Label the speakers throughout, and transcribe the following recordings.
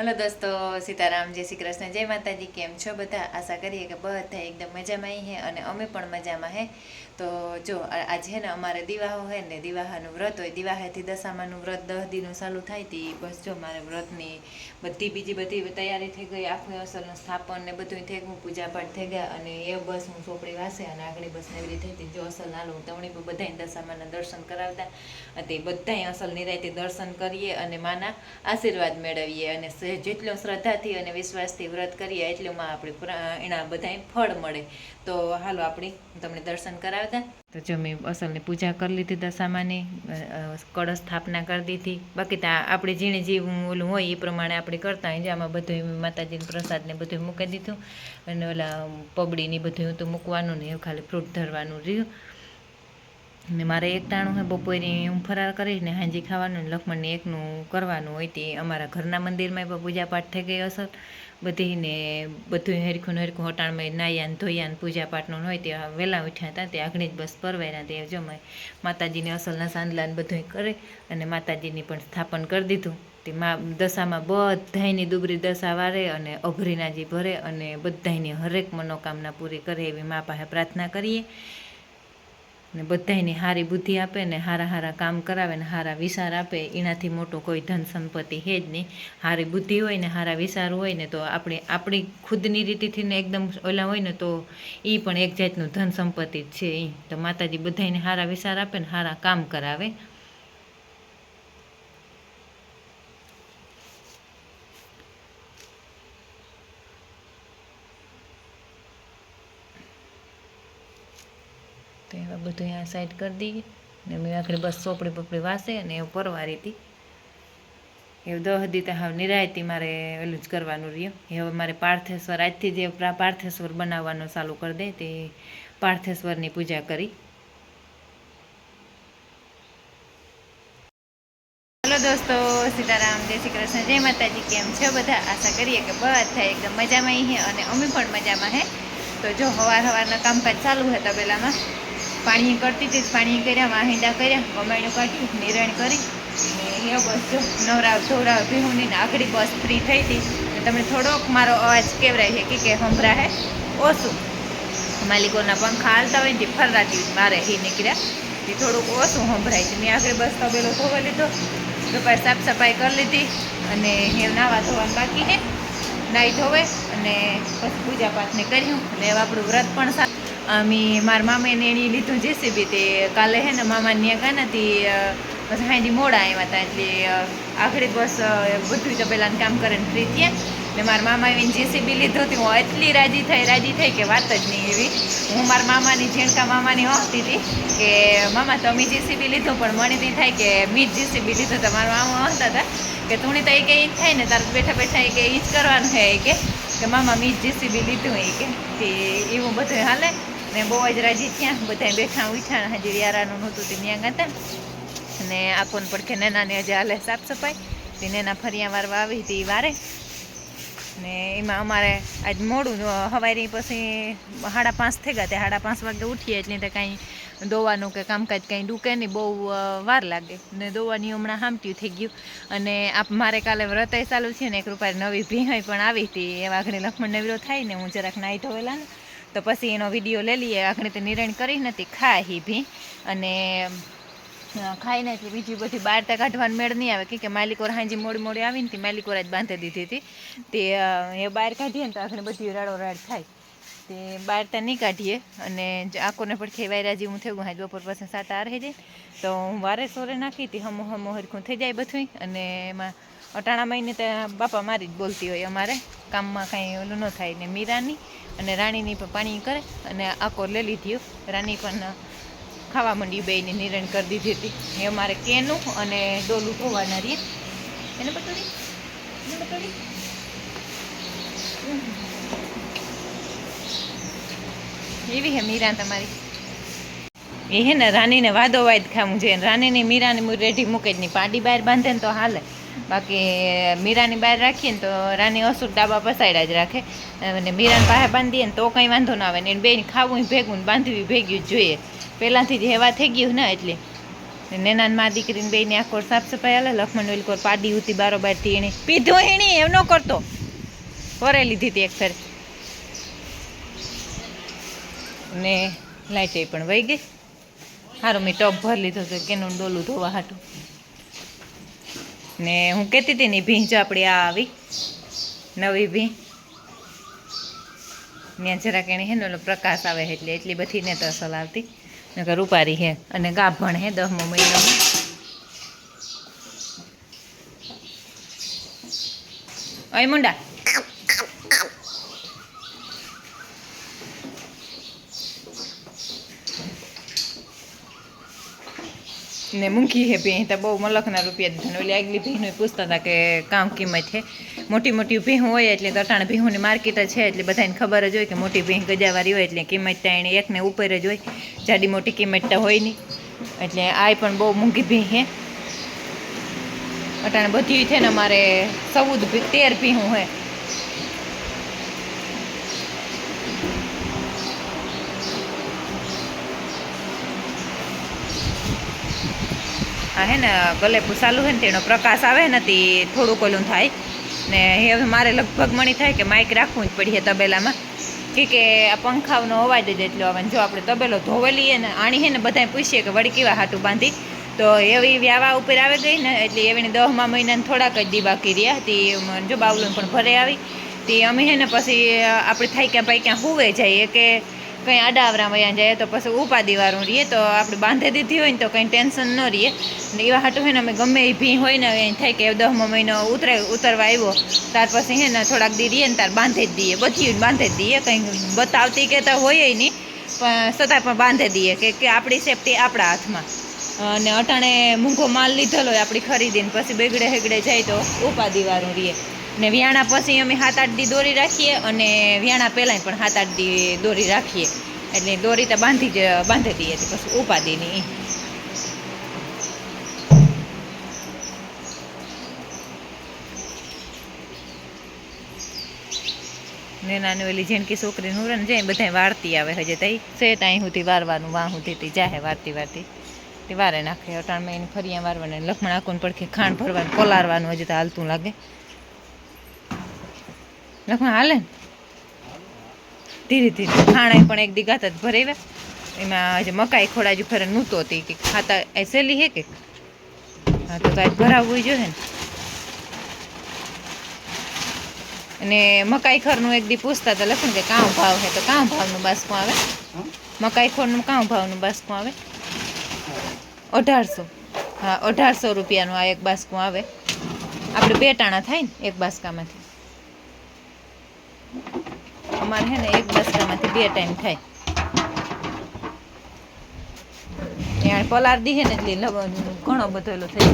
Speaker 1: Hello દોસ્તો, સીતારામ, જય શ્રી કૃષ્ણ, જય માતાજી, કેમ છો બધા? આશા કરીએ કે બધા એકદમ મજામાં હે અને અમે પણ મજામાં હે. તો જો આજે ને અમારે દિવાહો હે ને દિવાહાનું વ્રત હોય, દિવાહેથી દશામાનું વ્રત દસ દિનનું ચાલુ થાય તી. બસ જો, મારે વ્રતની બધી બીજી બધી તૈયારી થઈ ગઈ, આખું અસલનું સ્થાપન ને બધું થઈ ગયું, પૂજાપાઠ થઈ ગયા અને એ બસ હું ચોપડી વાસે અને આગળ બસ એવી રીતે હતી જો અસલ નાલું હું તમણી પણ બધાય દશામાના દર્શન કરાવતા, અને બધાય અસલ નિરાયતે દર્શન કરીએ અને માના આશીર્વાદ મેળવીએ અને જેટલો શ્રદ્ધાથી અને વિશ્વાસથી વ્રત કરીએ, એટલુંમાં આપણે એના બધાય ફળ મળે. તો હાલો આપણે તમને દર્શન કરાવતા. તો જો મેં અસલની પૂજા કરી લીધી દશામાની કળશ સ્થાપના કરી દીધી. બાકી તો આપણે જીણે જેવું ઓલું હોય એ પ્રમાણે આપણે કરતા હોય. આમાં બધું માતાજીને પ્રસાદને બધું મૂકી દીધું. અને ઓલા પબડીની બધું તો મૂકવાનું ને એવું, ખાલી ફ્રૂટ ધરવાનું રહ્યું. ને મારે એક ટાણું હે, બપોરે હું ફરાર કરીને હાંજી ખાવાનું લખમણને એકનું કરવાનું હોય તે અમારા ઘરના મંદિરમાં પણ પૂજાપાઠ થઈ ગઈ અસર બધીને બધું હરખું હરખું હટાણમાં નાયા ને ધોયા ને પૂજાપાઠનું હોય તે વહેલા ઉઠ્યા હતા, તે આગળ જ બસ પરવાયના તે જમાય માતાજીને અસલના સાંદલાને બધું કરે અને માતાજીની પણ સ્થાપન કરી દીધું. તે મા દશામાં બધાયની દુબરી દશા વારે અને અભરીનાજી ભરે અને બધાયની હરેક મનોકામના પૂરી કરે એવી મા પાસે પ્રાર્થના કરીએ. ને બધાયની સારી બુદ્ધિ આપે ને સારા સારા કામ કરાવે ને સારા વિચાર આપે. એનાથી મોટો કોઈ ધન સંપત્તિ હે જ નહીં. સારી બુદ્ધિ હોય ને સારા વિચાર હોય ને તો આપણે, આપણી ખુદની રીતેથી ને એકદમ ઓલા હોય ને તો એ પણ એક જાતનું ધન સંપત્તિ જ છે એ તો માતાજી બધાયને સારા વિચાર આપે ને સારા કામ કરાવે. બધું અહીંયા સાઈડ કરી દઈએ. ને મેં આખરે બસ ચોપડી પોપડી વાસે અને એવું પરવારી હતી. એવું દહ હતી તો હાવ નિરાયતી મારે એલું જ કરવાનું રહ્યું. હવે મારે પાર્થેશ્વર, આજથી જે પાર્થેશ્વર બનાવવાનું ચાલુ કરી દે તે પાર્થેશ્વરની પૂજા કરી. દોસ્તો, સીતારામ, જય શ્રી કૃષ્ણ, જય માતાજી, કેમ છો બધા? આશા કરીએ કે બધા એકદમ મજામાં હે અને અમે પણ મજામાં હે. તો જો હવાર હવારના કામકાજ ચાલુ હે તબેલામાં પાણી કરતી હતી પાણી કર્યા વાહિંદા કર્યા ગમાણું કાઢ્યું નિરણ કરી ને એ બસ જો નવરાવ ધોવરાવ ભીહુની ને આગળ બસ ફ્રી થઈ હતી. ને તમને થોડોક મારો અવાજ કેવરાય છે કે હંભરા હે ઓછું. માલિકોના પંખા હાલતા હોય ને ફરરાતી મારે હી નીકળ્યા. તે થોડુંક ઓછું સંભળાય છે. મેં આખરે બસ તબેલો ધોવા લીધો. દુપાર સાફ સફાઈ કરી લીધી અને હેવ નાવા ધોવાનું બાકી છે. નાઈ ધોવે અને પછી પૂજા પાઠને કર્યું અને આપણું વ્રત પણ સા અમે મારા મામાને એણે લીધું જેસીબી તે, કાલે હે ને મામાને ત્યાં ગયા નથી હાંજી મોડા આવ્યા હતા એટલે આખરી બસ બધું તબેલાનું કામ કરીને ફ્રી થયા. ને મારા મામા એવી જેસીબી લીધું હતી હું એટલી રાજી થઈ રાજી થઈ કે વાત જ નહીં એવી. હું મારા મામાની ઝીણકા મામાની હોતી હતી કે મામા તમે જેસીબી લીધું, પણ મને નહીં થાય કે મી જ જેસીબી લીધું તો, મારા મામા હોતા હતા કે તું તો એ કે ઈ જ થાય ને, તારે બેઠા બેઠા એ કે ઈ જ કરવાનું છે કે કે મામા મી જ જેસીબી લીધું એ કે એવું બધું હાલે. ને બહુ જ રાજી થયા. બધા બેઠા ઉઠ્યા. હજી યારાનું નહોતું તે ત્યાં ગયા હતા. અને આકોન પડખે નેનાને હજી હાલે સાફ સફાઈ. તે નેના ફરિયા વારવા આવી હતી એ વારે. ને એમાં અમારે આજ મોડું હવારી પછી સાડા પાંચ થઈ ગયા. તે સાડા પાંચ વાગે ઉઠીએ એટલે તો કાંઈ દોવાનું કે કામકાજ કાંઈ ડૂકે નહીં. બહુ વાર લાગે. ને દોવાની હમણાં હામટ્યું થઈ ગયું. અને આપ મારે કાલે વ્રતય ચાલુ છે ને એક રૂપિયા નવી ભીંહય પણ આવી હતી. એ વાઘણી લક્ષ્મણ નવીરો થાય ને, હું જરાક નાઈ ધોવેલા ને તો પછી એનો વીડિયો લઈ લઈએ. આખણી તે નિર્ણય કરી નથી ખાઈ ભી. અને ખાઈ એટલે બીજી બધી બહાર ત્યાં કાઢવાનું મેળ નહીં આવે. કે માલિકોર હાંજી મોડી મોડી આવીને તે માલિકોર જ બાંધી દીધી હતી. તે એ બહાર કાઢીએ ને તો આખરે બધી રાડો રાડ થાય. તે બહાર ત્યાં નહીં કાઢીએ. અને આકોને પણ ખેવાયરા જેવું થયું હાજ બપોર પછી સાત આ રહી જાય તો હું વારે સોરે નાખી હતી, હમો હમો હરખું થઈ જાય બધું અને એમાં અટાણા મહિને ત્યાં બાપા મારી જ બોલતી હોય અમારે. કામમાં કાંઈ ઓલું ન થાય ને મીરાની અને રાણીની પણ પાણી કરે અને આકો લઈ લીધી રાણી પણ ખાવા માંડી બેયને નિરણ કરી દીધી હતી. એ અમારે કેનું અને ડોલું ધોવાના રહીએ એને બટોડી બટોડી એવી હે મીરા તમારી. એ હે ને રાનીને વાદો વાદ ખાવું છે રાનીને મીરાને રેઢી મૂકે જ નહીં પાડી બહાર બાંધે ને તો હાલે. બાકી મીરાની બહાર રાખીએ ને તો રાની અસુર ડાબા પસાડ્યા જ રાખે. અને મીરાની પાસે બાંધીએ ને તો કંઈ વાંધો ના આવે. ને બેન ખાવું ભેગું ને બાંધવી ભેગ્યું જ જોઈએ. પહેલાંથી જ હેવા થઈ ગયું ને એટલે. નેનાનમાં દીકરીને બેને આખો સાફ સફાઈ હાલે લખમણ ઓલી કોર પાડી ઉતી બારોબારથી એણે. પીધું એણે, એમ ન કરતો. વરે લીધી હતી એક ફેર ને લાઈટ પણ વહી ગઈ. સારું મેં ટપ ભરી લીધો છે કેનું ડોલું ધોવા હાટું. ને હું કહેતી હતી ને ભીંજ આપણી આ આવી, નવી ભીં ત્યાં જરાક એને હે ને ઓલો પ્રકાશ આવે એટલે એટલી બધી ને તો અસલ આવતી. નકર રૂપારી હે અને ગાભણ હે દસમો મહિનો અય મુંડા. ને મૂકી હે ભેં તો બહુ મલકના રૂપિયા દીધા. ઓલી આગલી ભીનું પૂછતા હતા કે કામ કિંમત છે. મોટી મોટી ભીહું હોય એટલે અટાણ ભીહુંની માર્કેટ છે, એટલે બધાને ખબર જ હોય કે મોટી ભીં ગજાવાળી હોય એટલે કિંમત ત્યાં એકને ઉપર જ હોય. જાડી મોટી કિંમત તો હોય નહીં. એટલે આ પણ બહુ મૂંઘી ભીં હે અટાણે બધી છે ને અમારે ચૌદ તેર ભીહું હોય હે ને ગલેપું ચાલુ હોય ને તેનો પ્રકાશ આવે ને તે થોડુંક ઓલું થાય. ને હવે મારે લગભગ મણી થાય કે માઇક રાખવું જ પડીએ તબેલામાં. કે કે આ પંખાઓનો અવાજ જ એટલો આવે જો આપણે તબેલો ધોવેલીએ ને, આણી હે ને બધાય પૂછીએ કે વળી કેવા હાટું બાંધી. તો એવી વ્યાવા ઉપર આવી ગઈ ને, એટલે એવીને દહમા મહિનાને થોડાક જ દી બાકી રહ્યા તે જો બાવલું પણ ભરે આવી. તે અમે હે ને પછી, આપણે થાય ક્યાં ભાઈ ક્યાં હુવે જઈએ કે કંઈ અડાવરા વયા જાય તો પછી ઉપાધિવાળું રહીએ તો આપણે બાંધી દીધી હોય ને તો કંઈ ટેન્શન ન રહીએ ને એવા હાટું હોય ને અમે ગમે એ ભી હોય ને એ થાય કે દસમો મહિનો ઉતરે, ઉતરવા આવ્યો, ત્યાર પછી હે ને થોડાક દી રહીએ ને તાર બાંધી જ દઈએ. બધી બાંધી જ દઈએ, કંઈ બતાવતી કે તો હોય નહીં, પણ છતાં પણ બાંધી દઈએ કે કે આપણી સેફટી આપણા હાથમાં. અને અટાણે મૂંઘો માલ લીધેલો હોય આપણી ખરીદીને, પછી બેગડે હેગડે જાય તો ઉપાધિવાળું રહીએ ને વ્યાણા પછી અમે સાત આઠ દી દોરી રાખીએ અને વ્યાણા પહેલાં પણ સાત આઠ દી દોરી રાખીએ. એટલે દોરી તો બાંધી જ, બાંધી દઈએ છીએ, પછી ઉપાધિની ને નાની ઓલી જેનકી છોકરી નું ને જાય બધા વાળતી આવે હજે તઈ. સેટ અહીં સુધી વારવાનું, વાં સુધી તી જાહે વારતી વારતી. તે વારે નાખે અટાણમાં એની ફરિયા વારવાને લખમણ આખું પડખે ખાંડ ભરવાનું કોલારવાનું હજે તો હાલતું લાગે. લખમણ હાલે ધીરે ધીરે. ખાણા પણ એક દીઘા જ ભરેવા એમાં જે મકાઈ ખોડાજુ ફરે નૂતો હતી કે ખાતા એ સહેલી હે કે? હા તો કાંઈ ભરાવવું જોઈએ ને. અને મકાઈ ખરનું એક દી પૂછતા હતા લખું કે કાં ભાવ હે તો કાં ભાવનું બાસકું આવે? મકાઈ ખોરનું કાં ભાવનું બાસકું આવે? અઢારસો. હા અઢારસો રૂપિયાનું આ એક બાસકું આવે. આપણે બે ટાણા થાય ને એક બાસકામાંથી. અમારે હે ને એક બાસકામાંથી બે ટાઈમ થાય. ત્યાં પલાર દીહે ને એટલે ઘણો બધો એલો થઈ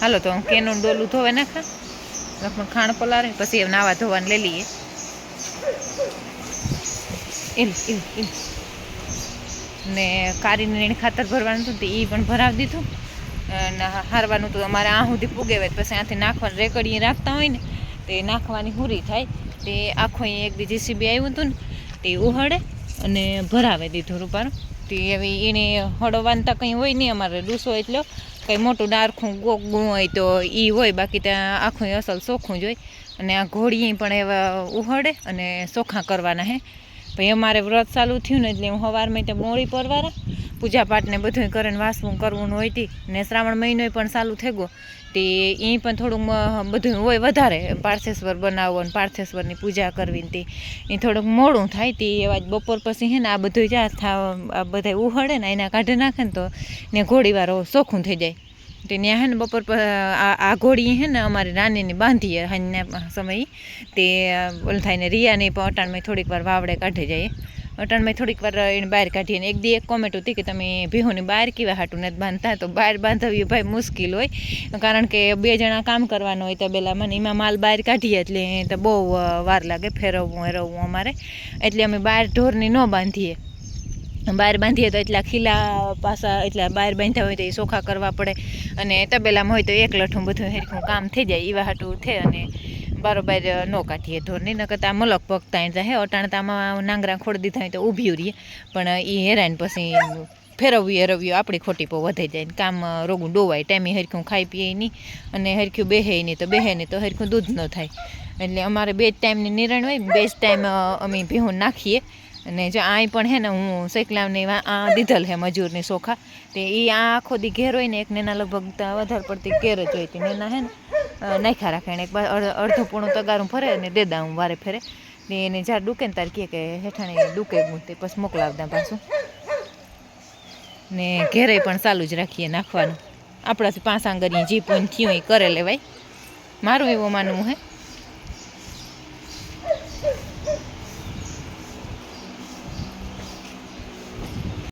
Speaker 1: હાલો તો કેનું ડોલું ધોવે નાખા? લખમણ ખાણ પલારે પછી નાવા ધોવાને લઈ લઈએ. ઇલ ઇલ ઇલ ને કારીને એને ખાતર ભરવાનું હતું તે એ પણ ભરાવી દીધું. અને હારવાનું તો અમારે આ સુધી પૂગે હોય પછી આથી નાખવાનું રેકડીએ રાખતા હોય ને, તે નાખવાની હુરી થાય. તે આખો અહીં એક બીજી જીસીબી આવ્યું હતું ને, તે ઉહળે અને ભરાવે દીધું રૂપાર તે હવે એને હળો તો કંઈ હોય નહીં અમારે, ડૂસો એટલો કંઈ મોટું ડારખું ગો ગું હોય તો એ હોય, બાકી ત્યાં આખું અસલ ચોખ્ખું જ હોય. અને આ ઘોડીએ પણ એવા ઉહળે અને ચોખ્ખા કરવાના હે. પછી અમારે વ્રત ચાલુ થયું ને એટલે હું સવારમાં તો મોડી પરવારા પૂજા પાઠ ને બધું કરીને વાસવું કરવું હોય ને શ્રાવણ મહિનો પણ ચાલુ થઈ ગયો. તે એ પણ થોડુંક બધું હોય વધારે, પાર્થેશ્વર બનાવવો અને પાર્થેશ્વરની પૂજા કરવી તે. એ થોડુંક મોડું થાય તે, એવા જ બપોર પછી હે ને આ બધું જ્યાં આ બધા ઉહળે ને એના કાઢી નાખે ને તો ને ઘોડીવાર ચોખ્ખું થઈ જાય. તે ત્યાં હે ને બપોર પ- આ ઘોડી હે ને અમારી નાનીની બાંધીએ હાંજના સમયે. તે ઓલ થાય ને રિયાની પણ અટાણમાં થોડીક વાર વાવડે કાઢી જાય. અટાણમાં થોડીક વાર એને બહાર કાઢીએ ને એક દી એક કોમેન્ટ હતી કે તમે ભીહોની બહાર કેવા હાટું નથી બાંધતા? તો બહાર બાંધવી ભાઈ મુશ્કેલ હોય. કારણ કે બે જણા કામ કરવાનું હોય તો પેલા મને એમાં માલ બહાર કાઢીએ એટલે તો બહુ વાર લાગે ફેરવવું ફેરવવું અમારે. એટલે અમે બહાર ઢોરની ન બાંધીએ. બહાર બાંધીએ તો એટલા ખીલા પાસા, એટલા બહાર બાંધ્યા હોય તો એ ચોખા કરવા પડે. અને તબેલામાં હોય તો એક લઠું બધું હેરખું કામ થઈ જાય એવા હાટું થે અને બારોબાર ન કાઢીએ ધોરની. નકર તો આ મલક પગતા જાય, હે. અટાણતામાં નાંગરા ખોડી દીધા હોય તો ઊભી રહીએ પણ એ હેરાન પછી ફેરવવી હેરવ્યું આપણી ખોટી પો વધે જાય. ને કામ રોગું ડોવાય, ટાઈમે હરખું ખાઈ પીએ નહીં. અને હરખ્યું બેહે નહીં તો બેહે નહીં તો હરખું દૂધ ન થાય. એટલે અમારે બે જ ટાઈમની નિરણ હોય બે જ ટાઈમ અમે ભીહું નાખીએ. અને જો આય પણ હે ને, હું સૈકલાવની વા- આ દીધેલ હે મજૂરની સોખા. તે એ આ આખો દી ઘેર હોય ને, એક નેના લગભગ વધારે પડતી ઘેર જ હોય. તે નેના હે ને નાખ્યા રાખે ને, એક અડધું પૂણું તગારું ફરે અને દેદા હું વારે ફેરે. ને એને જ્યારે ડૂકે ને તારે કહે કે, હેઠાણે ડૂકે હું તે, પછી મોકલાવતા પાછું. ને ઘેરે પણ ચાલુ જ રાખીએ નાખવાનું. આપણાથી પાંચ આંગળીએ જે પોઈન્ટ થયું એ કરે લેવાય મારું એવું માનવું હે.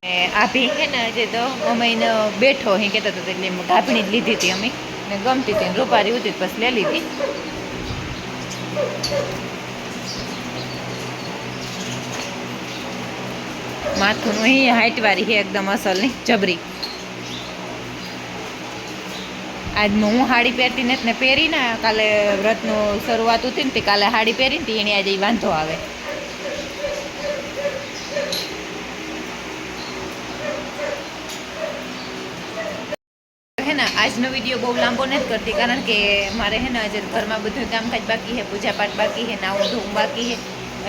Speaker 1: ને છે ને આજે તો અમે બેઠો અહીં કહેતા હતા એટલે ગાભણી જ લીધી હતી અમે. ને ગમતી હતી ને રૂપારી ઉતરી પછી લઈ લીધી. માથું અહીં હાઈટ વાળી છે એકદમ અસલની જબરી. આજ હું હાડી પહેરતી ને પહેરી ને કાલે વ્રતનું શરૂઆત હતી ને તે કાલે હાડી પહેરી ને એને આજે વાંધો આવે. હે ને, આજનો વીડિયો બહુ લાંબો નથી કરતી, કારણ કે મારે હે ને આજે ઘરમાં બધું કામકાજ બાકી છે પૂજાપાઠ બાકી છે નાવું ધોવું બાકી છે,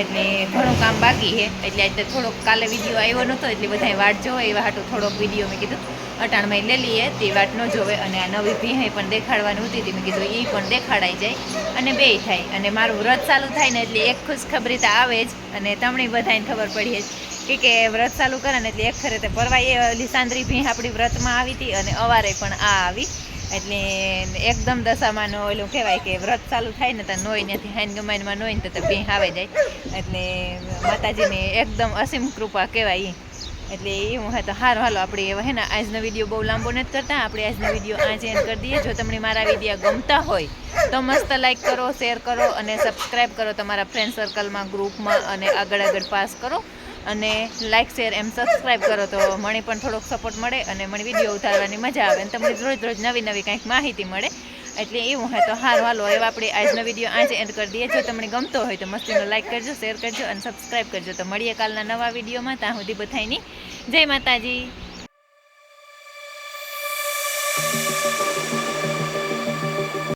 Speaker 1: એટલે ઘણું કામ બાકી છે, એટલે આજે થોડોક કાલે વીડિયો આવ્યો નહોતો, એટલે બધાએ વાટ જોવે એવા હાટું થોડોક વીડિયો મેં કીધું, અટાણમાં લઈ લઈએ, તે વાટ ન જોવે, અને આ નવી ભીહાઈ પણ દેખાડવાની હતી મેં કીધું એ પણ દેખાડાઈ જાય, અને બે થાય, અને મારું વ્રત ચાલુ થાય ને, એટલે એક ખુશખબરી તો આવે જ, અને તમને બધાને ખબર પડી જ કે કે વ્રત ચાલુ કરે ને એટલે એક ખરે તે પરવાઈ ઓલી સાંદરી ભીહ આપણી વ્રતમાં આવી હતી અને અવારે પણ આ આવી. એટલે એકદમ દશામાં ઓલું કહેવાય કે વ્રત ચાલુ થાય ને તો નોઈ નથી, હાઈન ગમાઈનમાં નોઈ ને તો ભીહ આવે જાય. એટલે માતાજીની એકદમ અસીમ કૃપા કહેવાય. એટલે એવું હોય તો હાર, હાલો, આપણે એવા હે ને આજનો વીડિયો બહુ લાંબો નથી કરતા, આપણે આજનો વીડિયો આજે એન્ડ કરી દઈએ. જો તમને મારા વીડિયો ગમતા હોય તો મસ્ત લાઈક કરો, શેર કરો અને સબસ્ક્રાઈબ કરો તમારા ફ્રેન્ડ સર્કલમાં, ગ્રુપમાં અને આગળ આગળ પાસ કરો. અને લાઈક શેર એમ સબસ્ક્રાઈબ કરો તો મને પણ થોડોક સપોર્ટ મળે અને મને વીડિયો ઉતારવાની મજા આવે. અને તમને રોજ રોજ નવી નવી કંઈક માહિતી મળે. એટલે એવું હોય તો હાર, હાલો એવા આપણે આજનો વીડિયો આજે એન્ડ કરી દઈએ. જો તમને ગમતો હોય તો મસ્તીનો લાઈક કરજો શેર કરજો અને સબસ્ક્રાઈબ કરજો. તો મળીએ કાલના નવા વિડીયોમાં ત્યાં સુધી બધાની જય માતાજી.